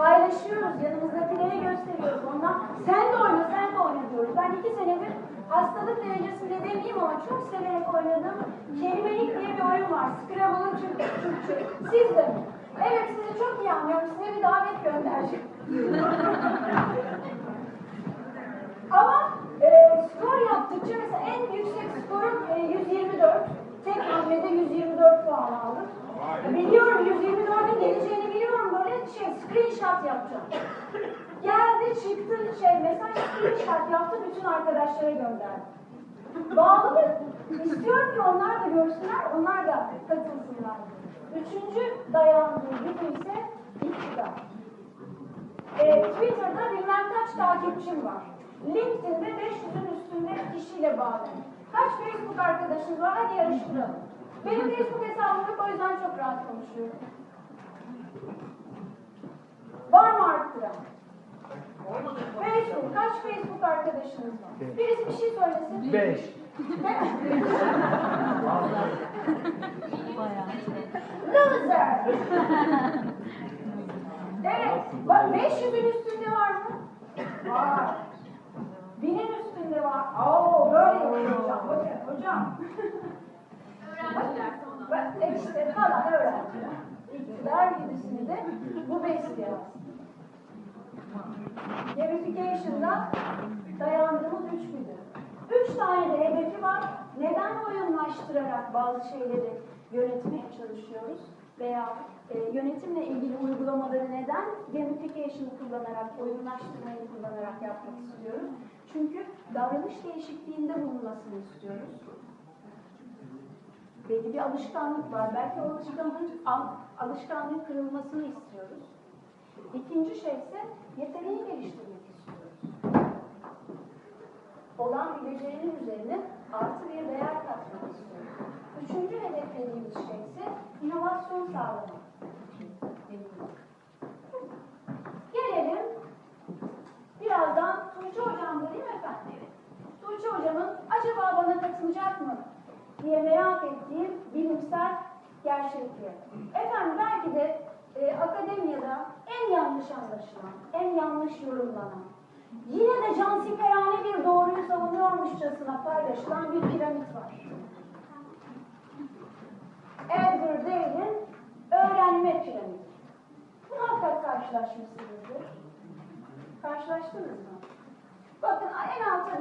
Paylaşıyoruz, yanımızdakilere gösteriyoruz. Ondan sen de oyna, sen de oyna diyoruz. Ben iki senedir hastalık derecesinde demeyeyim ama çok severek oynadığım kelimelik diye bir oyun var. Scrabble'ın Türkçe. Siz de mi? Evet sizi çok iyi anlıyorum. Size bir davet göndereceğim. Screenshot yapacağım. Geldi çıktı şey mesaj screenshot yaptı bütün arkadaşlara gönderdi. Bağlı istiyorum ki onlar da görsünler, onlar da katılsınlar. Üçüncü dayandığı gibi ise iktidar. E, Twitter'da bilmem kaç takipçim var. LinkedIn'de 500'ün üstünde kişiyle bağlıyım. Kaç Facebook arkadaşınız var? Hadi yarıştıralım. Benim Facebook hesabım yok o yüzden çok rahat konuşuyorum. Var mı arttıran? Facebook. Facebook arkadaşınız var? Birisi bir şey söylesin. Beş. Loser. evet. Bak 500'ün üstünde var mı? Var. Binin üstünde var. Oo böyle yapıyor hocam. Bakın hocam. Öğrenciler. Bak işte falan öğrenciler. İktidar gibisini de bu besliyor aslında. Üç tane de hedefi var. Neden oyunlaştırarak bazı şeyleri yönetmeye çalışıyoruz? Veya e, yönetimle ilgili uygulamaları neden gamification kullanarak, oyunlaştırmayı kullanarak yapmak istiyoruz? Çünkü davranış değişikliğinde bulunmasını istiyoruz belli bir alışkanlık var. Belki o alışkanlığın, al- alışkanlığın kırılmasını istiyoruz. İkinci şey ise yeteneği geliştirmek istiyoruz. Üzerine artı bir değer katmak istiyoruz. Üçüncü hedeflediğimiz şey ise inovasyon sağlamak. Gelelim birazdan Tuğçe Hocam'da değil mi efendim? Tuğçe Hocam'ın acaba bana katılacak mı diye merak ettiğim bilimsel gerçekliğe. Efendim belki de e, akademiyada en yanlış anlaşılan, en yanlış yorumlanan, yine de cansiperane bir savunuyormuşçasına paylaşılan bir piramit var. Edward Dale'in öğrenme piramidi. Muhakkak karşılaşmışsınızdır. Karşılaştınız mı? Bakın en alta